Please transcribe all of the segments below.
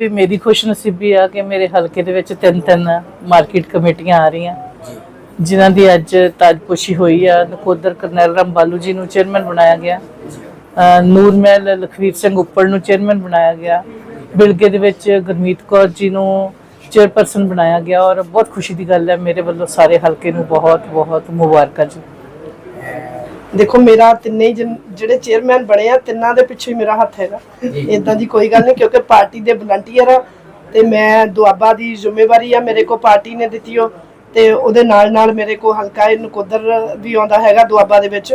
ਵੀ ਮੇਰੀ ਖੁਸ਼ਨਸੀਬੀ ਆ ਕਿ ਮੇਰੇ ਹਲਕੇ ਦੇ ਵਿੱਚ ਤਿੰਨ ਤਿੰਨ ਮਾਰਕੀਟ ਕਮੇਟੀਆਂ ਆ ਰਹੀਆਂ। ਜਿਨ੍ਹਾਂ ਦੀ ਅੱਜ ਤਾਜਪੋਸ਼ੀ ਹੋਈ ਆ। ਨਕੋਦਰ ਕਰਨੈਲ ਰਾਮ ਬਾਲੂ ਜੀ ਨੂੰ ਚੇਅਰਮੈਨ ਬਣਾਇਆ ਗਿਆ। ਨੂਰ ਮਹਿਲ ਲਖਵੀਰ ਸਿੰਘ ਉੱਪਲ ਨੂੰ ਚੇਅਰਮੈਨ ਬਣਾਇਆ ਗਿਆ। ਬਿਲਗੇ ਦੇ ਵਿੱਚ ਗੁਰਮੀਤ ਕੌਰ ਜੀ ਨੂੰ ਚੇਅਰਪਰਸਨ ਬਣਾਇਆ ਗਿਆ ਔਰ ਬਹੁਤ ਖੁਸ਼ੀ ਦੀ ਗੱਲ ਹੈ ਮੇਰੇ ਵੱਲੋਂ ਸਾਰੇ ਹਲਕੇ ਨੂੰ ਬਹੁਤ ਬਹੁਤ ਮੁਬਾਰਕਾਂ ਜੀ। ਦੇਖੋ ਮੇਰਾ ਤਿੰਨੇ ਹੀ ਜਨ- ਜਿਹੜੇ ਚੇਅਰਮੈਨ ਬਣੇ ਆ ਤਿੰਨਾਂ ਦੇ ਪਿੱਛੇ ਹੀ ਮੇਰਾ ਹੱਥ ਹੈਗਾ। ਇਦਾਂ ਦੀ ਕੋਈ ਗੱਲ ਨਹੀਂ ਕਿਉਂਕਿ ਪਾਰਟੀ ਦੇ ਵਲੰਟੀਅਰ ਆ ਤੇ ਮੈਂ ਦੁਆਬਾ ਦੀ ਜ਼ਿੰਮੇਵਾਰੀ ਆ ਮੇਰੇ ਕੋ ਪਾਰਟੀ ਨੇ ਦਿੱਤੀ ਉਹ ਤੇ ਉਹਦੇ ਨਾਲ ਨਾਲ ਮੇਰੇ ਕੋ ਹਲਕਾ ਇਹ ਨਕੋਦਰ ਵੀ ਆਉਂਦਾ ਹੈਗਾ ਦੁਆਬਾ ਦੇ ਵਿੱਚ।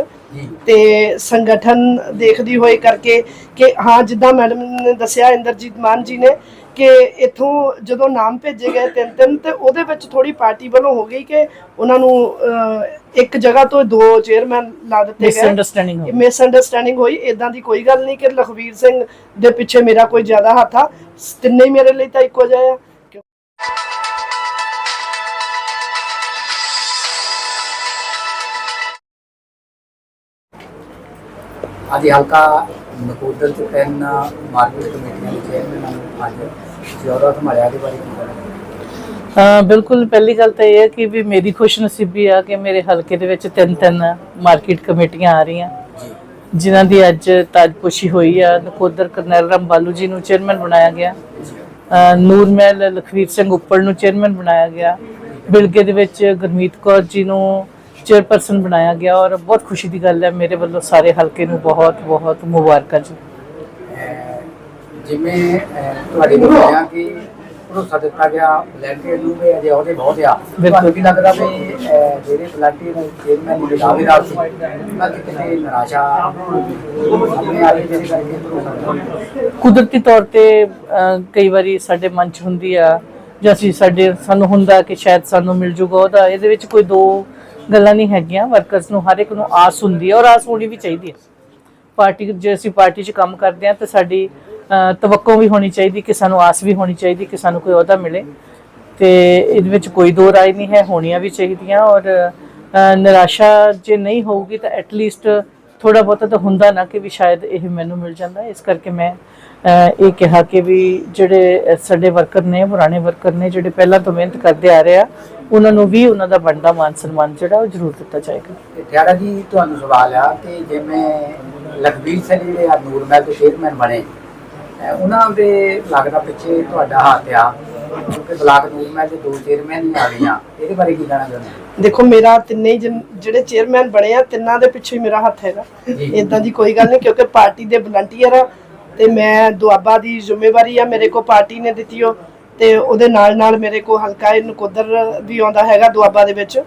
ਤੇ ਸੰਗਠਨ ਦੇਖਦੀ ਹੋਏ ਕਰਕੇ ਕਿ ਹਾਂ ਜਿੱਦਾਂ ਮੈਡਮ ਨੇ ਦੱਸਿਆ ਇੰਦਰਜੀਤ ਮਾਨ ਜੀ ਨੇ ਕਿ ਇਥੋਂ ਜਦੋਂ ਨਾਮ ਭੇਜੇ ਗਏ ਤਿੰਨ ਤਿੰਨ ਤੇ ਉਹਦੇ ਵਿੱਚ ਥੋੜੀ ਪਾਰਟੀ ਵੱਲੋਂ ਹੋ ਗਈ ਕਿ ਉਹਨਾਂ ਨੂੰ ਇੱਕ ਜਗ੍ਹਾ ਤੋਂ ਦੋ ਚੇਅਰਮੈਨ ਲਾ ਦਿੱਤੇ ਗਏ। ਮਿਸਅੰਡਰਸਟੈਂਡਿੰਗ ਹੋ ਮਿਸ ਅੰਡਰਸਟੈਂਡਿੰਗ ਹੋਈ। ਇਦਾਂ ਦੀ ਕੋਈ ਗੱਲ ਨਹੀਂ ਕਿ ਲਖਵੀਰ ਸਿੰਘ ਦੇ ਪਿੱਛੇ ਮੇਰਾ ਕੋਈ ਜ਼ਿਆਦਾ ਹੱਥ ਆ। ਤਿੰਨੇ ਹੀ ਮੇਰੇ ਲਈ ਤਾਂ ਇੱਕੋ ਜਿਹਾ ਆ। ਅੱਜ ਹਲਕਾ ਨਕੋਦਰ ਚ ਤਿੰਨ ਮਾਰਕੀਟ ਕਮੇਟੀਆਂ ਦੇ ਚੇਅਰਮੈਨ ਨੂੰ ਅੱਜ ਜ਼ਿਆਦਾ ਸੰਭਾਲਿਆ ਦੇ ਬਾਰੇ ਕੀ ਕਹਿਣਾ ਹਾਂ? ਬਿਲਕੁਲ ਪਹਿਲੀ ਗੱਲ ਤਾਂ ਇਹ ਹੈ ਕਿ ਵੀ ਮੇਰੀ ਖੁਸ਼ਨਸੀਬੀ ਆ ਕਿ ਮੇਰੇ ਹਲਕੇ ਦੇ ਵਿੱਚ ਤਿੰਨ ਤਿੰਨ ਮਾਰਕੀਟ ਕਮੇਟੀਆਂ ਆ ਰਹੀਆਂ। ਜਿਨ੍ਹਾਂ ਦੀ ਅੱਜ ਤਾਜਪੋਸ਼ੀ ਹੋਈ ਆ। ਨਕੋਦਰ ਕਰਨੈਲ ਰਾਮ ਬਾਲੂ ਜੀ ਨੂੰ ਚੇਅਰਮੈਨ ਬਣਾਇਆ ਗਿਆ। ਨੂਰ ਮਹਿਲ ਲਖਵੀਰ ਸਿੰਘ ਉੱਪਲ ਨੂੰ ਚੇਅਰਮੈਨ ਬਣਾਇਆ ਗਿਆ। ਬਿਲਗੇ ਦੇ ਵਿੱਚ ਗੁਰਮੀਤ ਕੌਰ ਜੀ ਨੂੰ ਚੇਅਰਪਰਸਨ ਬਣਾਇਆ ਗਿਆ ਔਰ ਬਹੁਤ ਖੁਸ਼ੀ ਦੀ ਗੱਲ ਹੈ ਮੇਰੇ ਵੱਲੋਂ ਸਾਰੇ ਹਲਕੇ ਨੂੰ ਬਹੁਤ ਬਹੁਤ ਮੁਬਾਰਕਾਂ ਜੀ। ਜਿਵੇਂ ਅਹ ਤੁਹਾਡੇ ਨੂੰ ਕਿਹਾ ਕਿ ਭਰੋਸਾ ਦਿੱਤਾ ਗਿਆ ਵਲੰਟੀਅਰ ਨੂੰ ਵੀ ਅਜੇ ਉਹਦੇ ਬਹੁਤ ਆ। ਤੁਹਾਨੂੰ ਕੀ ਲੱਗਦਾ ਵੀ ਅਹ ਜਿਹੜੇ ਵਲੰਟੀਅਰ ਚੇਅਰਮੈਨ ਦੇ ਦਾਅਵੇਦਾਰ ਸੀ ਉਹਨਾਂ ਦੀ ਕਿਤੇ ਨਿਰਾਸ਼ਾ ਆ ਰਹੀ ਹੈ ਜਿਹਦੇ ਕਰਕੇ ਭਰੋਸਾ ਦਿੱਤਾ। ਕੁਦਰਤੀ ਤੌਰ ਤੇ ਅਹ, ਕਈ ਵਾਰੀ ਸਾਡੇ ਮਨ 'ਚ ਹੁੰਦੀ ਆ ਜਾਂ ਅਸੀਂ ਸਾਡੇ ਸਾਨੂੰ ਹੁੰਦਾ ਕਿ ਸ਼ਾਇਦ ਸਾਨੂੰ ਮਿਲ ਜੂਗਾ ਉਹਦਾ ਇਹਦੇ ਵਿੱਚ ਕੋਈ ਦੋ ਗੱਲਾਂ ਨਹੀਂ ਹੈਗੀਆਂ ਵਰਕਰਸ ਨੂੰ ਹਰ ਇੱਕ ਨੂੰ ਆਸ ਹੁੰਦੀ ਹੈ ਔਰ ਆਸ ਹੋਣੀ ਵੀ ਚਾਹੀਦੀ ਹੈ ਪਾਰਟੀ ਜੇ ਅਸੀਂ ਪਾਰਟੀ 'ਚ ਕੰਮ ਕਰਦੇ ਹਾਂ ਤਾਂ ਸਾਡੀ ਤਵੱਕੋ ਵੀ ਹੋਣੀ ਚਾਹੀਦੀ, ਕਿ ਸਾਨੂੰ ਆਸ ਵੀ ਹੋਣੀ ਚਾਹੀਦੀ ਕਿ ਸਾਨੂੰ ਕੋਈ ਅਹੁਦਾ ਮਿਲੇ। ਤੇ ਇਹਦੇ ਵਿੱਚ ਕੋਈ ਦੋ ਰਾਏ ਨਹੀਂ ਹੈ, ਹੋਣੀਆਂ ਵੀ ਚਾਹੀਦੀਆਂ ਔਰ ਨਿਰਾਸ਼ਾ ਜੇ ਨਹੀਂ ਹੋਊਗੀ ਤਾਂ ਐਟਲੀਸਟ ਥੋੜਾ ਬਹੁਤਾ ਤਾਂ ਹੁੰਦਾ ਨਾ ਕਿ ਵੀ ਸ਼ਾਇਦ ਇਹ ਮੈਨੂੰ ਮਿਲ ਜਾਂਦਾ। ਇਸ ਕਰਕੇ ਮੈਂ ਇਹ ਕਿਹਾ ਕਿ ਵੀ ਜਿਹੜੇ ਸਾਡੇ ਵਰਕਰ ਨੇ, ਪੁਰਾਣੇ ਵਰਕਰ ਨੇ, ਜਿਹੜੇ ਪਹਿਲਾਂ ਤੋਂ ਮਿਹਨਤ ਕਰਦੇ ਆ ਰਹੇ ਆ, ਉਹਨਾਂ ਨੂੰ ਵੀ ਉਹਨਾਂ ਦਾ ਬਣਦਾ ਮਾਨ ਸਨਮਾਨ ਜਿਹੜਾ ਉਹ ਜ਼ਰੂਰ ਦਿੱਤਾ ਜਾਏਗਾ। ਤੇ ਜੀ, ਤੁਹਾਨੂੰ ਸਵਾਲ ਆ ਕਿ ਜਿਵੇਂ ਲਖਬੀਰ ਸਿੰਘ ਜਿਹੜੇ ਆ ਨੂਰਮਹਿਲ ਦੇ ਚੇਅਰਮੈਨ ਬਣੇ ਉਹਨਾਂ ਦੇ ਲੱਗਦਾ ਪਿੱਛੇ ਤੁਹਾਡਾ ਹੱਥ ਆ ਕਿਉਂਕਿ ਬਲਾਕ ਨੂਰਮਹਿਲ ਦੇ ਦੋ ਚੇਅਰਮੈਨ ਆ ਗਈਆਂ ਇਹਦੇ ਬਾਰੇ ਕੀ ਕਹਿਣਾ ਚਾਹੁੰਦੇ? ਦੇਖੋ ਮੇਰਾ ਤਿੰਨੇ ਹੀ ਜਨ- ਜਿਹੜੇ ਚੇਅਰਮੈਨ ਬਣੇ ਆ ਤਿੰਨਾਂ ਦੇ ਪਿੱਛੇ ਹੀ ਮੇਰਾ ਹੱਥ ਹੈਗਾ ਜੀ। ਇਦਾਂ ਦੀ ਕੋਈ ਗੱਲ ਨਹੀਂ ਕਿਉਂਕਿ ਪਾਰਟੀ ਦੇ ਵਲੰਟੀਅਰ ਆ ਤੇ ਮੈਂ ਦੁਆਬਾ ਦੀ ਜ਼ਿੰਮੇਵਾਰੀ ਆ ਮੇਰੇ ਕੋ ਪਾਰਟੀ ਨੇ ਦਿੱਤੀ ਉਹ ਤੇ ਉਹਦੇ ਨਾਲ ਨਾਲ ਮੇਰੇ ਕੋ ਹਲਕਾ ਇਹ ਨਕੋਦਰ ਵੀ ਆਉਂਦਾ ਹੈਗਾ ਦੁਆਬਾ ਦੇ ਵਿੱਚ।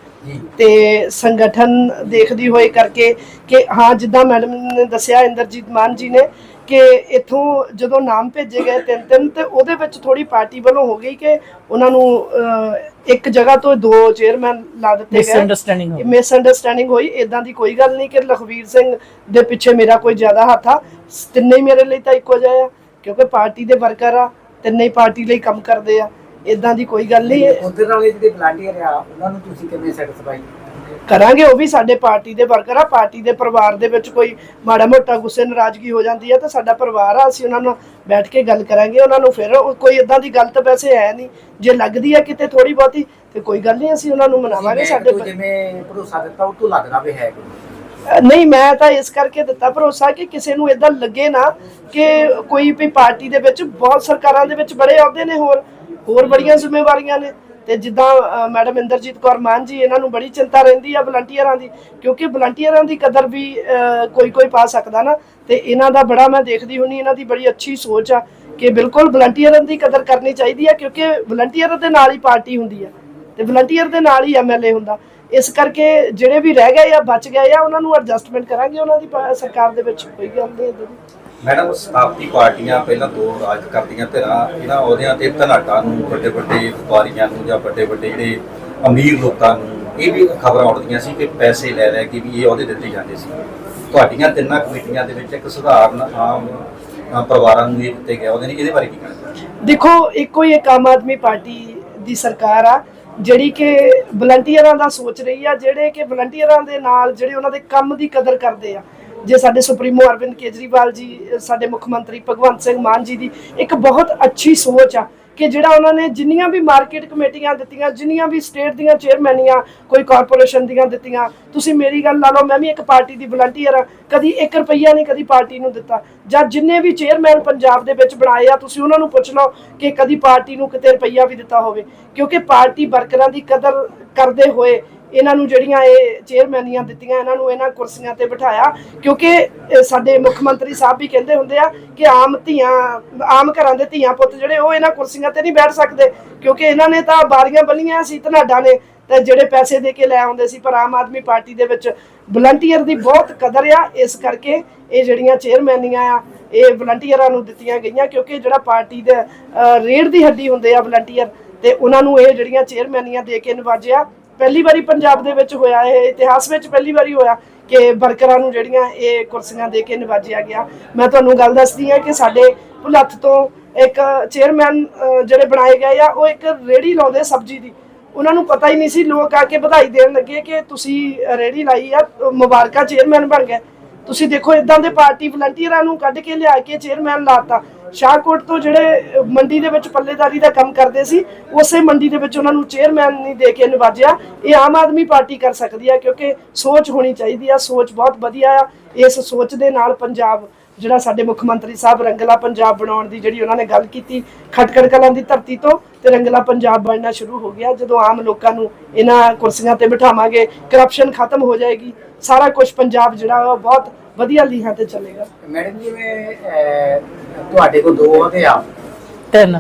ਤੇ ਸੰਗਠਨ ਦੇਖਦੀ ਹੋਏ ਕਰਕੇ ਕਿ ਹਾਂ ਜਿੱਦਾਂ ਮੈਡਮ ਨੇ ਦੱਸਿਆ ਇੰਦਰਜੀਤ ਮਾਨ ਜੀ ਨੇ ਕਿ ਇਥੋਂ ਜਦੋਂ ਨਾਮ ਭੇਜੇ ਗਏ ਤਿੰਨ ਤਿੰਨ ਤੇ ਉਹਦੇ ਵਿੱਚ ਥੋੜੀ ਪਾਰਟੀ ਵੱਲੋਂ ਹੋ ਗਈ ਕਿ ਉਹਨਾਂ ਨੂੰ ਇੱਕ ਜਗ੍ਹਾ ਤੋਂ ਦੋ ਚੇਅਰਮੈਨ ਲਾ ਦਿੱਤੇ ਗਏ। ਮਿਸਅੰਡਰਸਟੈਂਡਿੰਗ ਹੋ ਮਿਸ ਅੰਡਰਸਟੈਂਡਿੰਗ ਹੋਈ। ਇਦਾਂ ਦੀ ਕੋਈ ਗੱਲ ਨਹੀਂ ਕਿ ਲਖਵੀਰ ਸਿੰਘ ਦੇ ਪਿੱਛੇ ਮੇਰਾ ਕੋਈ ਜ਼ਿਆਦਾ ਹੱਥ ਆ। ਤਿੰਨੇ ਹੀ ਮੇਰੇ ਲਈ ਤਾਂ ਇੱਕੋ ਜਿਹਾ ਆ ਕਿਉਂਕਿ ਪਾਰਟੀ ਦੇ ਵਰਕਰ ਆ। ਤਿੰਨੇ ਹੀ ਪਾਰਟੀ ਲਈ ਕੰਮ ਕਰਦੇ ਆ। ਇਦਾਂ ਦੀ ਕੋਈ ਗੱਲ ਨਹੀਂ ਉਧਰ ਵਾਲੇ ਜਿਹੜੇ ਵਲੰਟੀਅਰ ਆ ਉਹਨਾਂ ਨੂੰ ਤੁਸੀਂ ਕਿਵੇਂ ਸੈਟੀਸਫਾਈ ਕਰਾਂਗੇ? ਉਹ ਵੀ ਸਾਡੇ ਪਾਰਟੀ ਦੇ ਵਰਕਰ ਆ। ਪਾਰਟੀ ਦੇ ਪਰਿਵਾਰ ਦੇ ਵਿੱਚ ਕੋਈ ਮਾੜਾ ਮੋਟਾ ਗੁੱਸੇ ਨਾਰਾਜ਼ਗੀ ਹੋ ਜਾਂਦੀ ਆ ਤਾਂ ਸਾਡਾ ਪਰਿਵਾਰ ਆ ਅਸੀਂ ਉਹਨਾਂ ਨਾਲ ਬੈਠ ਕੇ ਗੱਲ ਕਰਾਂਗੇ। ਉਹਨਾਂ ਨੂੰ ਫਿਰ ਉਹ ਕੋਈ ਇਦਾਂ ਦੀ ਗੱਲ ਤਾਂ ਵੈਸੇ ਹੈ ਨਹੀਂ। ਜੇ ਲੱਗਦੀ ਆ ਕਿਤੇ ਥੋੜੀ ਬਹੁਤੀ ਤੇ ਕੋਈ ਗੱਲ ਨਹੀਂ ਅਸੀਂ ਉਹਨਾਂ ਨੂੰ ਮਨਾਵਾਂਗੇ ਸਾਡੇ ਜਿਵੇਂ ਭਰੋਸਾ ਦਿੱਤਾ ਉਹ ਤੋਂ ਲੱਗਦਾ ਵੀ ਹੈ ਕੋਈ? ਨਹੀਂ, ਮੈਂ ਤਾਂ ਇਸ ਕਰਕੇ ਦਿੱਤਾ ਭਰੋਸਾ ਕਿ ਕਿਸੇ ਨੂੰ ਇਦਾਂ ਲੱਗੇ ਨਾ ਕਿ ਕੋਈ ਵੀ ਪਾਰਟੀ ਦੇ ਵਿੱਚ ਬਹੁਤ ਸਰਕਾਰਾਂ ਦੇ ਵਿੱਚ ਬੜੇ ਅਹੁਦੇ ਨੇ ਹੋਰ ਹੋਰ ਬੜੀਆਂ ਜ਼ਿੰਮੇਵਾਰੀਆਂ ਨੇ। ਤੇ ਜਿੱਦਾਂ ਮੈਡਮ ਇੰਦਰਜੀਤ ਕੌਰ ਮਾਨ ਜੀ, ਇਹਨਾਂ ਨੂੰ ਬੜੀ ਚਿੰਤਾ ਰਹਿੰਦੀ ਆ ਵਲੰਟੀਅਰਾਂ ਦੀ, ਕਿਉਂਕਿ ਵਲੰਟੀਅਰਾਂ ਦੀ ਕਦਰ ਵੀ ਕੋਈ ਕੋਈ ਪਾ ਸਕਦਾ ਨਾ। ਤੇ ਇਹਨਾਂ ਦਾ ਬੜਾ ਮੈਂ ਦੇਖਦੀ ਹੁੰਨੀ ਇਹਨਾਂ ਦੀ ਬੜੀ ਅੱਛੀ ਸੋਚ ਆ ਕਿ ਬਿਲਕੁਲ ਵਲੰਟੀਅਰਾਂ ਦੀ ਕਦਰ ਕਰਨੀ ਚਾਹੀਦੀ ਆ, ਕਿਉਂਕਿ ਵਲੰਟੀਅਰ ਦੇ ਨਾਲ ਹੀ ਪਾਰਟੀ ਹੁੰਦੀ ਆ। ਤੇ ਵਲੰਟੀਅਰ ਦੇ ਨਾਲ ਹੀ ਐਮਐਲਏ ਹੁੰਦਾ। ਇਸ ਕਰਕੇ ਜਿਹੜੇ ਵੀ ਰਹਿ ਗਏ ਆ ਬਚ ਗਏ ਆ ਉਹਨਾਂ ਨੂੰ ਐਡਜਸਟਮੈਂਟ ਕਰਾਂਗੇ ਉਹਨਾਂ ਦੀ ਪਾ- ਸਰਕਾਰ ਦੇ ਵਿੱਚ ਕੋਈ ਗੱਲ ਨਹੀਂ ਏਦਾਂ ਦੀ ਮੈਡਮ ਸਥਾਪਤੀ ਪਾਰਟੀਆਂ ਪਹਿਲਾਂ ਦੋ ਰਾਜ ਕਰਦੀਆਂ ਧਿਰਾਂ ਇਹਨਾਂ ਅਹੁਦਿਆਂ ਤੇ ਧਨਾਟਾ ਨੂੰ ਵੱਡੇ ਵੱਡੇ ਵਪਾਰੀਆਂ ਨੂੰ ਜਾਂ ਵੱਡੇ ਵੱਡੇ ਜਿਹੜੇ ਅਮੀਰ ਲੋਕਾਂ ਨੂੰ ਇਹ ਵੀ ਖਬਰਾਂ ਉੱਠਦੀਆਂ ਸੀ ਕਿ ਪੈਸੇ ਲੈ ਲੈ ਕੇ ਵੀ ਇਹ ਅਹੁਦੇ ਦਿੱਤੇ ਜਾਂਦੇ ਸੀ। ਤੁਹਾਡੀਆਂ ਤਿੰਨਾਂ ਕਮੇਟੀਆਂ ਦੇ ਵਿੱਚ ਇੱਕ ਸਧਾਰਨ ਆਮ ਅ, ਪਰਿਵਾਰਾਂ ਨੂੰ ਇਹ ਦਿੱਤੇ ਗਏ ਉਹਦੇ ਨੇ ਇਹਦੇ ਬਾਰੇ ਕੀ ਕਹਿਣਾ ਦੇਖੋ ਇੱਕੋ ਹੀ ਇੱਕ ਆਮ ਆਦਮੀ ਪਾਰਟੀ ਦੀ ਸਰਕਾਰ ਆ। ਜਿਹੜੀ ਕਿ ਵਲੰਟੀਅਰਾਂ ਦਾ ਸੋਚ ਰਹੀ ਆ, ਜਿਹੜੇ ਕਿ ਵਲੰਟੀਅਰਾਂ ਦੇ ਨਾਲ ਜਿਹੜੇ ਉਹਨਾਂ ਦੇ ਕੰਮ ਦੀ ਕਦਰ ਕਰਦੇ ਆ। ਜੇ ਸਾਡੇ ਸੁਪਰੀਮੋ ਅਰਵਿੰਦ ਕੇਜਰੀਵਾਲ ਜੀ, ਸਾਡੇ ਮੁੱਖ ਮੰਤਰੀ ਭਗਵੰਤ ਸਿੰਘ ਮਾਨ ਜੀ ਦੀ ਇੱਕ ਬਹੁਤ ਅੱਛੀ ਸੋਚ ਆ ਕਿ ਜਿਹੜਾ ਉਹਨਾਂ ਨੇ ਜਿੰਨੀਆਂ ਵੀ ਮਾਰਕੀਟ ਕਮੇਟੀਆਂ ਦਿੱਤੀਆਂ, ਜਿੰਨੀਆਂ ਵੀ ਸਟੇਟ ਦੀਆਂ ਚੇਅਰਮੈਨੀਆਂ, ਕੋਈ ਕਾਰਪੋਰੇਸ਼ਨ ਦੀਆਂ ਦਿੱਤੀਆਂ, ਤੁਸੀਂ ਮੇਰੀ ਗੱਲ ਲਾ ਲਓ, ਮੈਂ ਵੀ ਇੱਕ ਪਾਰਟੀ ਦੀ ਵਲੰਟੀਅਰ ਆ ਕਦੀ 1 ਰੁਪਈਆ ਨਹੀਂ ਕਦੀ ਪਾਰਟੀ ਨੂੰ ਦਿੱਤਾ। ਜਾਂ ਜਿੰਨੇ ਵੀ ਚੇਅਰਮੈਨ ਪੰਜਾਬ ਦੇ ਵਿੱਚ ਬਣਾਏ ਆ, ਤੁਸੀਂ ਉਹਨਾਂ ਨੂੰ ਪੁੱਛ ਲਓ ਕਿ ਕਦੀ ਪਾਰਟੀ ਨੂੰ ਕਿਤੇ ਰੁਪਈਆ ਵੀ ਦਿੱਤਾ ਹੋਵੇ। ਕਿਉਂਕਿ ਪਾਰਟੀ ਵਰਕਰਾਂ ਦੀ ਕਦਰ ਕਰਦੇ ਹੋਏ ਇਹਨਾਂ ਨੂੰ ਜਿਹੜੀਆਂ ਇਹ ਚੇਅਰਮੈਨੀਆਂ ਦਿੱਤੀਆਂ ਇਹਨਾਂ ਨੂੰ ਇਹਨਾਂ ਕੁਰਸੀਆਂ ਤੇ ਬਿਠਾਇਆ ਕਿਉਂਕਿ ਸਾਡੇ ਮੁੱਖ ਮੰਤਰੀ ਸਾਹਿਬ ਵੀ ਕਹਿੰਦੇ ਹੁੰਦੇ ਆ ਕਿ ਆਮ ਧੀਆਂ ਆਮ ਘਰਾਂ ਦੇ ਧੀਆਂ ਪੁੱਤ ਜਿਹੜੇ ਉਹ ਇਹਨਾਂ ਕੁਰਸੀਆਂ ਤੇ ਨਹੀਂ ਬੈਠ ਸਕਦੇ ਕਿਉਂਕਿ ਇਹਨਾਂ ਨੇ ਤਾਂ ਬਾਰੀਆਂ ਬੰਨੀਆਂ ਸੀ ਧਨਾਡਾ ਨੇ ਤੇ ਜਿਹੜੇ ਪੈਸੇ ਦੇ ਕੇ ਲੈ ਆਉਂਦੇ ਸੀ ਪਰ ਆਮ ਆਦਮੀ ਪਾਰਟੀ ਦੇ ਵਿੱਚ ਵਲੰਟੀਅਰ ਦੀ ਬਹੁਤ ਕਦਰ ਆ ਇਸ ਕਰਕੇ ਇਹ ਜਿਹੜੀਆਂ ਚੇਅਰਮੈਨੀਆਂ ਆ ਇਹ ਵਲੰਟੀਅਰਾਂ ਨੂੰ ਦਿੱਤੀਆਂ ਗਈਆਂ ਕਿਉਂਕਿ ਜਿਹੜਾ ਪਾਰਟੀ ਦੇ ਅਹ, ਦੀ ਹੱਡੀ ਹੁੰਦੇ ਆ ਵਲੰਟੀਅਰ ਤੇ ਉਹਨਾਂ ਨੂੰ ਇਹ ਜਿਹੜੀਆਂ ਚੇਅਰਮੈਨੀਆਂ ਦੇ ਕੇ ਨਵਾਜਿਆ ਪਹਿਲੀ ਵਾਰੀ ਪੰਜਾਬ ਦੇ ਵਿੱਚ ਹੋਇਆ, ਇਹ ਇਤਿਹਾਸ ਵਿੱਚ ਪਹਿਲੀ ਵਾਰੀ ਹੋਇਆ ਕਿ ਵਰਕਰਾਂ ਨੂੰ ਜਿਹੜੀਆਂ ਇਹ ਕੁਰਸੀਆਂ ਦੇ ਕੇ ਨਵਾਜਿਆ ਗਿਆ। ਮੈਂ ਤੁਹਾਨੂੰ ਗੱਲ ਦੱਸਦੀ ਹਾਂ ਕਿ ਸਾਡੇ ਭੁਲੱਥ ਤੋਂ ਇੱਕ ਚੇਅਰਮੈਨ ਜਿਹੜੇ ਬਣਾਏ ਗਏ ਆ, ਉਹ ਇੱਕ ਰੇੜੀ ਲਾਉਂਦੇ ਸਬਜ਼ੀ ਦੀ। ਉਹਨਾਂ ਨੂੰ ਪਤਾ ਹੀ ਨਹੀਂ ਸੀ, ਲੋਕ ਆ ਕੇ ਵਧਾਈ ਦੇਣ ਲੱਗੇ ਕਿ ਤੁਸੀਂ ਰੇੜੀ ਲਾਈ ਆ, ਮੁਬਾਰਕਾਂ ਚੇਅਰਮੈਨ ਬਣ ਗਏ। ਤੁਸੀਂ ਦੇਖੋ ਇਦਾਂ ਦੇ ਪਾਰਟੀ ਵਲੰਟੀਅਰਾਂ ਨੂੰ ਕੱਢ ਕੇ ਲਿਆ ਕੇ ਚੇਅਰਮੈਨ ਲਾਤਾ ਸ਼ਾਹਕੋਟ ਤੋਂ ਜਿਹੜੇ ਮੰਡੀ ਦੇ ਵਿੱਚ ਪੱਲੇਦਾਰੀ ਦਾ ਕੰਮ ਕਰਦੇ ਸੀ, ਉਸੇ ਮੰਡੀ ਦੇ ਵਿੱਚ ਉਹਨਾਂ ਨੂੰ ਚੇਅਰਮੈਨ ਨਹੀਂ ਦੇ ਕੇ ਨਿਵਾਜਿਆ। ਇਹ ਆਮ ਆਦਮੀ ਪਾਰਟੀ ਕਰ ਸਕਦੀ ਹੈ ਕਿਉਂਕਿ ਸੋਚ ਹੋਣੀ ਚਾਹੀਦੀ ਆ, ਸੋਚ ਬਹੁਤ ਵਧੀਆ ਆ। ਇਸ ਸੋਚ ਦੇ ਨਾਲ ਪੰਜਾਬ ਜਿਹੜਾ ਸਾਡੇ ਮੁੱਖ ਮੰਤਰੀ ਸਾਹਿਬ ਰੰਗਲਾ ਪੰਜਾਬ ਬਣਾਉਣ ਦੀ ਜਿਹੜੀ ਉਹਨਾਂ ਨੇ ਗੱਲ ਕੀਤੀ ਖਟਕੜ ਕਲਾਂ ਦੀ ਧਰਤੀ ਤੋਂ ਤੇ ਰੰਗਲਾ ਪੰਜਾਬ ਬਣਨਾ ਸ਼ੁਰੂ ਹੋ ਗਿਆ। ਜਦੋਂ ਆਮ ਲੋਕਾਂ ਨੂੰ ਇਹਨਾਂ ਕੁਰਸੀਆਂ ਤੇ ਬਿਠਾਵਾਂਗੇ ਕਰਪਸ਼ਨ ਖਤਮ ਹੋ ਜਾਏਗੀ। ਸਾਰਾ ਕੁਝ ਪੰਜਾਬ ਜਿਹੜਾ ਬਹੁਤ ਵਧੀਆ ਲੀਹਾਂ ਤੇ ਚੱਲੇਗਾ। ਮੈਡਮ ਜਿਵੇਂ ਅਹ, ਤੁਹਾਡੇ ਕੋਲ ਦੋ ਉਹਦੇ ਆ। ਤਿੰਨ।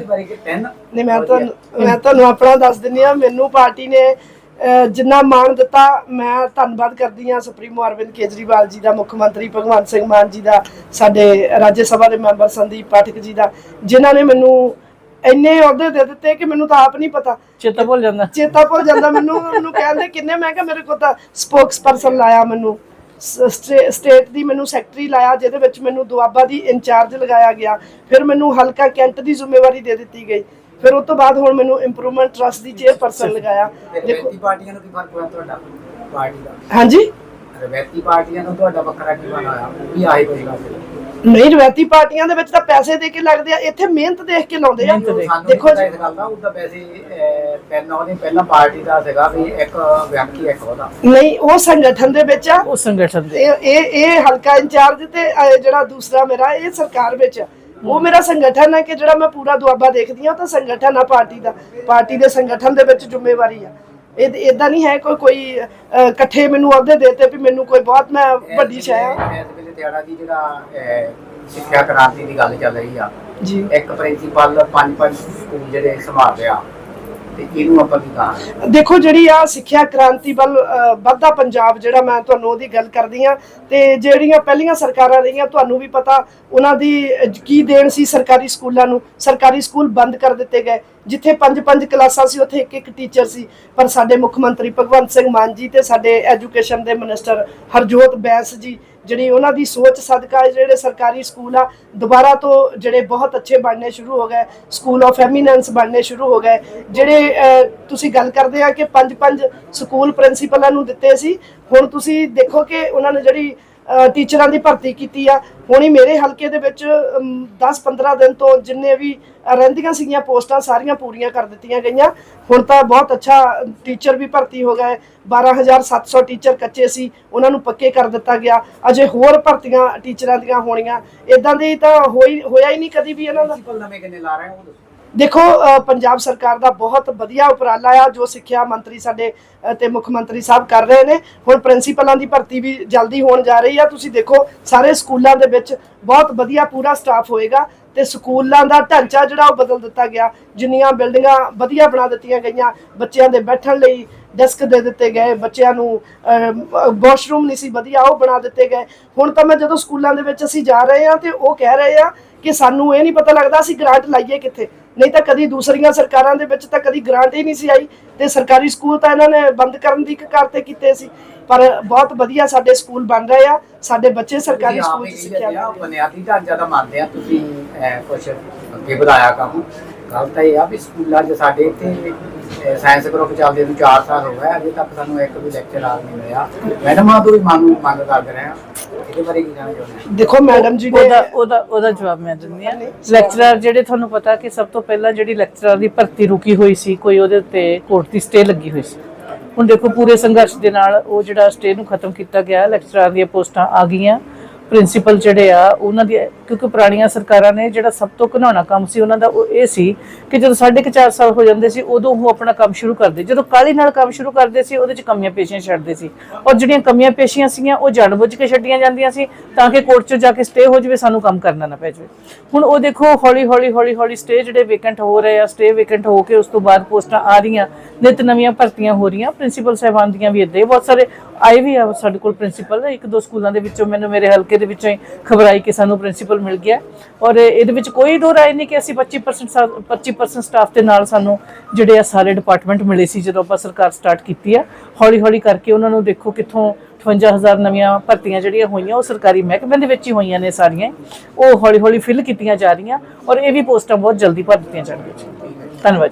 ਨਹੀਂ ਮੈਂ ਤੁਹਾਨੂੰ ਮੈਂ ਤੁਹਾਨੂੰ ਆਪਣਾ ਦੱਸ ਦਿੰਨੀ ਆ ਮੈਨੂੰ ਪਾਰਟੀ ਨੇ ਜਿੰਨਾ ਮਾਣ ਦਿੱਤਾ ਮੈਂ ਧੰਨਵਾਦ ਕਰਦੀ ਆ ਸੁਪਰੀਮੋ ਅਰਵਿੰਦ ਕੇਜਰੀਵਾਲ ਜੀ ਦਾ ਮੁੱਖ ਮੰਤਰੀ ਭਗਵੰਤ ਸਿੰਘ ਮਾਨ ਜੀ ਦਾ ਸਾਡੇ ਰਾਜ ਸਭਾ ਦੇ ਮੈਂਬਰ ਸੰਦੀਪ ਪਾਠਕ ਜੀ ਦਾ ਜਿਨ੍ਹਾਂ ਨੇ ਮੈਨੂੰ ਇੰਨੇ ਅਹੁਦੇ ਦੇ ਦਿੱਤੇ ਕਿ ਮੈਨੂੰ ਤਾਂ ਆਪ ਨਹੀਂ ਪਤਾ। ਚੇਤਾ ਭੁੱਲ ਜਾਂਦਾ। ਚੇਤਾ ਭੁੱਲ ਜਾਂਦਾ ਮੈਨੂੰ ਮੈਨੂੰ ਕਹਿੰਦੇ ਕਿੰਨੇ ਮੈਂ ਕਿਹਾ ਮੇਰੇ ਕੋਲ ਤਾਂ ਸਪੋਕਸਪਰਸਨ ਲਾਇਆ ਮੈਨੂੰ। ਸਟੇਟ ਦੀ ਮੈਨੂੰ ਸੈਕਟਰੀ ਲਾਇਆ ਜਿਹਦੇ ਵਿੱਚ ਮੈਨੂੰ ਦੁਆਬਾ ਦੀ ਇੰਚਾਰਜ ਲਗਾਇਆ ਗਿਆ। ਫਿਰ ਮੈਨੂੰ ਹਲਕਾ ਕੈਂਟ ਦੀ ਜ਼ਿੰਮੇਵਾਰੀ ਦੇ ਦਿੱਤੀ ਗਈ। ਫਿਰ ਉਸ ਤੋਂ ਬਾਅਦ ਹੁਣ ਮੈਨੂੰ ਇੰਪਰੂਵਮੈਂਟ ਟਰਸਟ ਦੀ ਚੇਅਰਪਰਸਨ ਲਗਾਇਆ। ਦੇਖੋ ਰਵੈਤੀ ਪਾਰਟੀਆਂ ਨੂੰ ਕੀ ਫ਼ਰਕ ਹੋਇਆ ਤੁਹਾਡਾ? ਪਾਰਟੀ ਦਾ? ਹਾਂਜੀ? ਰਵੈਤੀ ਪਾਰਟੀਆਂ ਨੂੰ ਤੁਹਾਡਾ ਵੱਖਰਾ ਕੀ ਬਣਾ ਹੋਇਆ ਉਹ ਵੀ ਆਹੀ ਕੁਝ ਕਰਦੇ ਨਹੀਂ ਰਵਾਇਤੀ ਪਾਰਟੀਆਂ ਦੇ ਵਿੱਚ ਤਾਂ ਪੈਸੇ ਦੇ ਕੇ ਲੱਗਦੇ ਆ ਇੱਥੇ ਮਿਹਨਤ ਦੇਖ ਕੇ ਲਾਉਂਦੇ ਆ। ਦੇਖ। ਦੇਖੋ ਇਸ ਗੱਲ ਦਾ ਉਹਦਾ ਵੈਸੇ ਅਹ, ਪਹਿਲਾਂ ਉਹਦੀ ਪਹਿਲਾਂ ਪਾਰਟੀ ਦਾ ਸੀਗਾ ਵੀ ਇੱਕ ਵਿਅਕਤੀ ਇੱਕ ਉਹਦਾ। ਨਹੀਂ ਉਹ ਸੰਗਠਨ ਦੇ ਵਿੱਚ ਆ। ਉਹ ਸੰਗਠਨ ਦੇ। ਇਹ ਇਹ ਇਹ ਹਲਕਾ ਇੰਚਾਰਜ ਤੇ ਅਹ, ਜਿਹੜਾ ਦੂਸਰਾ ਮੇਰਾ ਇਹ ਸਰਕਾਰ ਵਿੱਚ ਆ। ਉਹ ਮੇਰਾ ਸੰਗਠਨ ਹੈ ਕਿ ਜਿਹੜਾ ਮੈਂ ਪੂਰਾ ਦੁਆਬਾ ਦੇਖਦੀ ਹਾਂ ਉਹ ਤਾਂ ਸੰਗਠਨ ਆ ਪਾਰਟੀ ਦਾ। ਪਾਰਟੀ ਦੇ ਸੰਗਠਨ ਦੇ ਵਿੱਚ ਜ਼ਿੰਮੇਵਾਰੀ ਆ। ਇਹ ਇਦਾਂ ਨਹੀਂ ਹੈ ਕੋਈ ਕੋਈ ਇਕੱਠੇ ਮੈਨੂੰ ਅਹੁਦੇ ਦੇਤੇ ਵੀ ਮੈਨੂੰ ਕੋਈ ਬਹੁਤ ਮੈਂ ਵੱਡੀ ਸ਼ੈ ਆ। ਇਸ ਵੇਲੇ ਦਿਹਾੜਾ ਦੀ ਜਿਹੜਾ ਸਿੱਖਿਆ ਕ੍ਰਾਂਤੀ ਦੀ ਗੱਲ ਚੱਲ ਰਹੀ ਆ। ਜੀ। ਇੱਕ ਪ੍ਰਿੰਸੀਪਲ ਪੰਜ ਪੰਜ ਸਕੂਲ ਜਿਹੜੇ ਸੰਭਾਲ ਰਿਹਾ ਤੇ ਇਹਨੂੰ ਆਪਾਂ ਕੀ ਦੇਖੋ ਜਿਹੜੀ ਆ ਸਿੱਖਿਆ ਕ੍ਰਾਂਤੀ ਵੱਲ ਅ, ਵੱਧਦਾ ਪੰਜਾਬ ਜਿਹੜਾ ਮੈਂ ਤੁਹਾਨੂੰ ਉਹਦੀ ਗੱਲ ਕਰਦੀ ਆ ਤੇ ਜਿਹੜੀਆਂ ਪਹਿਲੀਆਂ ਸਰਕਾਰਾਂ ਰਹੀਆਂ ਤੁਹਾਨੂੰ ਵੀ ਪਤਾ ਉਹਨਾਂ ਦੀ ਕੀ ਦੇਣ ਸੀ ਸਰਕਾਰੀ ਸਕੂਲਾਂ ਨੂੰ? ਸਰਕਾਰੀ ਸਕੂਲ ਬੰਦ ਕਰ ਦਿੱਤੇ ਗਏ। ਜਿੱਥੇ ਪੰਜ ਪੰਜ ਕਲਾਸਾਂ ਸੀ ਉੱਥੇ ਇੱਕ ਇੱਕ ਟੀਚਰ ਸੀ। ਪਰ ਸਾਡੇ ਮੁੱਖ ਮੰਤਰੀ ਭਗਵੰਤ ਸਿੰਘ ਮਾਨ ਜੀ ਤੇ ਸਾਡੇ ਐਜੂਕੇਸ਼ਨ ਦੇ ਮਿਨਿਸਟਰ ਹਰਜੋਤ ਬੈਂਸ ਜੀ ਜਿਹੜੀ ਉਹਨਾਂ ਦੀ ਸੋਚ ਸਦਕਾ ਜਿਹੜੇ ਸਰਕਾਰੀ ਸਕੂਲ ਆ, ਦੁਬਾਰਾ ਤੋਂ ਜਿਹੜੇ ਬਹੁਤ ਅੱਛੇ ਬਣਨੇ ਸ਼ੁਰੂ ਹੋ ਗਏ ਸਕੂਲ ਆਫ ਐਮੀਨੈਂਸ ਬਣਨੇ ਸ਼ੁਰੂ ਹੋ ਗਏ। ਜਿਹੜੇ ਤੁਸੀਂ ਗੱਲ ਕਰਦੇ ਆ ਕਿ ਪੰਜ ਪੰਜ ਸਕੂਲ ਪ੍ਰਿੰਸੀਪਲਾਂ ਨੂੰ ਦਿੱਤੇ ਸੀ, ਹੁਣ ਤੁਸੀਂ ਦੇਖੋ ਕਿ ਉਹਨਾਂ ਨੇ ਜਿਹੜੀ ਟੀਚਰਾਂ ਦੀ ਭਰਤੀ ਕੀਤੀ ਆ। ਹੁਣੀ ਮੇਰੇ ਹਲਕੇ ਦੇ ਵਿੱਚ 10-15 ਦਿਨ ਤੋਂ ਜਿੰਨੇ ਵੀ ਰਹਿੰਦੀਆਂ ਸੀਗੀਆਂ ਪੋਸਟਾਂ, ਸਾਰੀਆਂ ਪੂਰੀਆਂ ਕਰ ਦਿੱਤੀਆਂ ਗਈਆਂ। ਹੁਣ ਤਾਂ ਬਹੁਤ ਅੱਛਾ ਟੀਚਰ ਵੀ ਭਰਤੀ ਹੋ ਗਏ 12700 ਟੀਚਰ ਕੱਚੇ ਸੀ, ਉਹਨਾਂ ਨੂੰ ਪੱਕੇ ਕਰ ਦਿੱਤਾ ਗਿਆ। ਅਜੇ ਹੋਰ ਭਰਤੀਆਂ ਟੀਚਰਾਂ ਦੀਆਂ ਹੋਣੀਆਂ। ਇਦਾਂ ਦੇ ਤਾਂ ਹੋਈ ਹੋਇਆ ਹੀ ਨਹੀਂ ਕਦੀ ਵੀ ਇਹਨਾਂ ਦਾ। ਪ੍ਰਿੰਸੀਪਲ ਨਵੇਂ ਕਿੰਨੇ ਲਾ ਰਹੇ ਹੋ ਦੇਖੋ ਪੰਜਾਬ ਸਰਕਾਰ ਦਾ ਬਹੁਤ ਵਧੀਆ ਉਪਰਾਲਾ ਆ ਜੋ ਸਿੱਖਿਆ ਮੰਤਰੀ ਸਾਡੇ ਅ, ਤੇ ਮੁੱਖ ਮੰਤਰੀ ਸਾਹਿਬ ਕਰ ਰਹੇ ਨੇ। ਹੁਣ ਪ੍ਰਿੰਸੀਪਲਾਂ ਦੀ ਭਰਤੀ ਵੀ ਜਲਦੀ ਹੋਣ ਜਾ ਰਹੀ ਆ। ਤੁਸੀਂ ਦੇਖੋ ਸਾਰੇ ਸਕੂਲਾਂ ਦੇ ਵਿੱਚ ਬਹੁਤ ਵਧੀਆ ਪੂਰਾ ਸਟਾਫ ਹੋਏਗਾ ਤੇ ਸਕੂਲਾਂ ਦਾ ਢਾਂਚਾ ਜਿਹੜਾ ਉਹ ਬਦਲ ਦਿੱਤਾ ਗਿਆ। ਜਿੰਨੀਆਂ ਬਿਲਡਿੰਗਾਂ ਵਧੀਆ ਬਣਾ ਦਿੱਤੀਆਂ ਗਈਆਂ ਬੱਚਿਆਂ ਦੇ ਬੈਠਣ ਲਈ ਡੈਸਕ ਦੇ ਦਿੱਤੇ ਗਏ ਬੱਚਿਆਂ ਨੂੰ ਵਾਸ਼ਰੂਮ ਨਹੀਂ ਸੀ ਵਧੀਆ ਉਹ ਬਣਾ ਦਿੱਤੇ ਗਏ। ਹੁਣ ਤਾਂ ਮੈਂ ਜਦੋਂ ਸਕੂਲਾਂ ਦੇ ਵਿੱਚ ਅਸੀਂ ਜਾ ਰਹੇ ਹਾਂ ਤੇ ਉਹ ਕਹਿ ਰਹੇ ਆ ਕਿ ਸਾਨੂੰ ਇਹ ਨਹੀਂ ਪਤਾ ਲੱਗਦਾ ਅਸੀਂ ਗ੍ਰਾਂਟ ਲਾਈਏ ਕਿੱਥੇ। ਨਹੀਂ ਤਾਂ ਕਦੀ ਦੂਸਰੀਆਂ ਸਰਕਾਰਾਂ ਦੇ ਵਿੱਚ ਤਾਂ ਕਦੀ ਗ੍ਰਾਂਟ ਹੀ ਨਹੀਂ ਸੀ ਆਈ ਤੇ ਸਰਕਾਰੀ ਸਕੂਲ ਤਾਂ ਇਹਨਾਂ ਨੇ ਬੰਦ ਕਰਨ ਦੀ ਕਕਾਰ ਤੇ ਕੀਤੇ ਸੀ। ਪਰ ਬਹੁਤ ਵਧੀਆ ਸਾਡੇ ਸਕੂਲ ਬਣ ਰਹੇ ਆ ਸਾਡੇ ਬੱਚੇ ਸਰਕਾਰੀ ਸਕੂਲ ਚ ਸਿੱਖਿਆ ਆ। ਬੁਨਿਆਦੀ ਢਾਂਚਾ ਤਾਂ ਮੰਨਦੇ ਆ ਤੁਸੀਂ ਕੁਝ ਅੱਗੇ ਵਧਾਇਆ ਕੰਮ। ਗੱਲ ਤਾਂ ਇਹ ਆ ਵੀ ਸਕੂਲਾਂ 'ਚ ਸਾਡੇ ਇੱਥੇ ਸਾਇੰਸ ਗਰੁੱਪ ਚੱਲਦੇ ਨੂੰ 4 ਸਾਲ ਹੋ ਗਏ ਅਜੇ ਤੱਕ ਸਾਨੂੰ ਇੱਕ ਵੀ ਲੈਕਚਰ ਆ ਨਹੀਂ ਮਿਲਿਆ। ਮੈਡਮਾਂ ਤੋਂ ਵੀ ਮੰਗ ਮੰਗ ਕਰਦੇ ਰਹੇ ਆ। ਇਹਦੇ ਬਾਰੇ ਕੀ ਕਹਿਣਾ ਚਾਹੁੰਦੇ ਹੋ ਦੇਖੋ ਮੈਡਮ ਜੀ ਨੇ ਉਹਦਾ ਉਹਦਾ ਉਹਦਾ ਜਵਾਬ ਮੈਂ ਦਿੰਦੀ ਆ ਲੈਕਚਰਰ ਜਿਹੜੇ ਤੁਹਾਨੂੰ ਪਤਾ ਕਿ ਸਭ ਤੋਂ ਪਹਿਲਾਂ ਜਿਹੜੀ ਲੈਕਚਰਰ ਦੀ ਭਰਤੀ ਰੁਕੀ ਹੋਈ ਸੀ ਕੋਈ ਉਹਦੇ ਉੱਤੇ ਕੋਰਟ ਦੀ ਸਟੇ ਲੱਗੀ ਹੋਈ ਸੀ। ਹੁਣ ਦੇਖੋ ਪੂਰੇ ਸੰਘਰਸ਼ ਦੇ ਨਾਲ ਉਹ ਜਿਹੜਾ ਸਟੇ ਨੂੰ ਖਤਮ ਕੀਤਾ ਗਿਆ ਲੈਕਚਰਰ ਦੀਆਂ ਪੋਸਟਾਂ ਆ ਗਈਆਂ। ਪ੍ਰਿੰਸੀਪਲ ਜਿਹੜੇ ਆ, ਉਹਨਾਂ ਦੀ ਕਿਉਂਕਿ ਪੁਰਾਣੀਆਂ ਸਰਕਾਰਾਂ ਨੇ ਜਿਹੜਾ ਸਭ ਤੋਂ ਘਨਾਉਣਾ ਕੰਮ ਸੀ, ਉਹਨਾਂ ਦਾ ਉਹ ਇਹ ਸੀ ਕਿ ਜਦੋਂ ਸਾਢੇ ਕੁ ਚਾਰ ਸਾਲ ਹੋ ਜਾਂਦੇ ਸੀ, ਉਦੋਂ ਉਹ ਆਪਣਾ ਕੰਮ ਸ਼ੁਰੂ ਕਰਦੇ। ਜਦੋਂ ਕਾਲੀ ਨਾਲ ਕੰਮ ਸ਼ੁਰੂ ਕਰਦੇ ਸੀ, ਉਹਦੇ ਚ ਕਮੀਆਂ ਪੇਸ਼ੀਆਂ ਛੱਡਦੇ ਸੀ। ਔਰ ਜਿਹੜੀਆਂ ਕਮੀਆਂ ਪੇਸ਼ੀਆਂ ਸੀਗੀਆਂ, ਉਹ ਜਾਣਬੁੱਝ ਕੇ ਛੱਡੀਆਂ ਜਾਂਦੀਆਂ ਸੀ, ਤਾਂ ਕਿ ਕੋਰਟ 'ਚ ਜਾ ਕੇ ਸਟੇ ਹੋ ਜਾਵੇ, ਸਾਨੂੰ ਕੰਮ ਕਰਨਾ ਨਾ ਪੈ ਜਾਵੇ। ਹੁਣ ਉਹ ਦੇਖੋ ਹੌਲੀ ਹੌਲੀ ਹੌਲੀ ਹੌਲੀ ਸਟੇ ਜਿਹੜੇ ਵੇਕੈਂਟ ਹੋ ਰਹੇ ਆ ਸਟੇ ਵੇਕੈਂਟ ਹੋ ਕੇ ਉਸ ਤੋਂ ਬਾਅਦ ਪੋਸਟਾਂ ਆ ਰਹੀਆਂ। ਨਿਤ ਨਵੀਆਂ ਭਰਤੀਆਂ ਹੋ ਰਹੀਆਂ। ਪ੍ਰਿੰਸੀਪਲ ਸਾਹਿਬਾਨ ਦੀਆਂ ਵੀ ਇੱਦਾਂ ਹੀ ਬਹੁਤ ਸਾਰੇ ਆਏ ਵੀ ਆ ਸਾਡੇ ਕੋਲ ਪ੍ਰਿੰਸੀਪਲ ਇੱਕ ਦੋ ਸਕੂਲਾਂ ਦੇ ਵਿੱਚੋਂ ਮੈਨੂੰ ਮੇਰੇ ਹਲਕੇ ਦੇ ਵਿੱਚੋਂ ਹੀ ਖਬਰ ਆਈ ਕਿ ਸਾਨੂੰ ਪ੍ਰਿੰਸੀਪਲ ਮਿਲ ਗਿਆ। ਔਰ ਇਹਦੇ ਵਿੱਚ ਕੋਈ ਦੋ ਰਾਏ ਨਹੀਂ ਕਿ ਅਸੀਂ 25% ਸਾ- 25% ਸਟਾਫ ਦੇ ਨਾਲ ਸਾਨੂੰ ਜਿਹੜੇ ਆ ਸਾਰੇ ਡਿਪਾਰਟਮੈਂਟ ਮਿਲੇ ਸੀ ਜਦੋਂ ਆਪਾਂ ਸਰਕਾਰ ਸਟਾਰਟ ਕੀਤੀ ਆ। ਹੌਲੀ ਹੌਲੀ ਕਰਕੇ ਉਹਨਾਂ ਨੂੰ ਦੇਖੋ ਕਿੱਥੋਂ 58000 ਨਵੀਆਂ ਭਰਤੀਆਂ ਜਿਹੜੀਆਂ ਹੋਈਆਂ, ਉਹ ਸਰਕਾਰੀ ਮਹਿਕਮੇ ਦੇ ਵਿੱਚ ਹੀ ਹੋਈਆਂ ਨੇ ਸਾਰੀਆਂ। ਉਹ ਹੌਲੀ ਹੌਲੀ ਫਿਲ ਕੀਤੀਆਂ ਜਾ ਰਹੀਆਂ। ਔਰ ਇਹ ਵੀ ਪੋਸਟਾਂ ਬਹੁਤ ਜਲਦੀ ਭਰ ਦਿੱਤੀਆਂ ਜਾਣਗੀਆਂ। ਜੀ। ਧੰਨਵਾਦ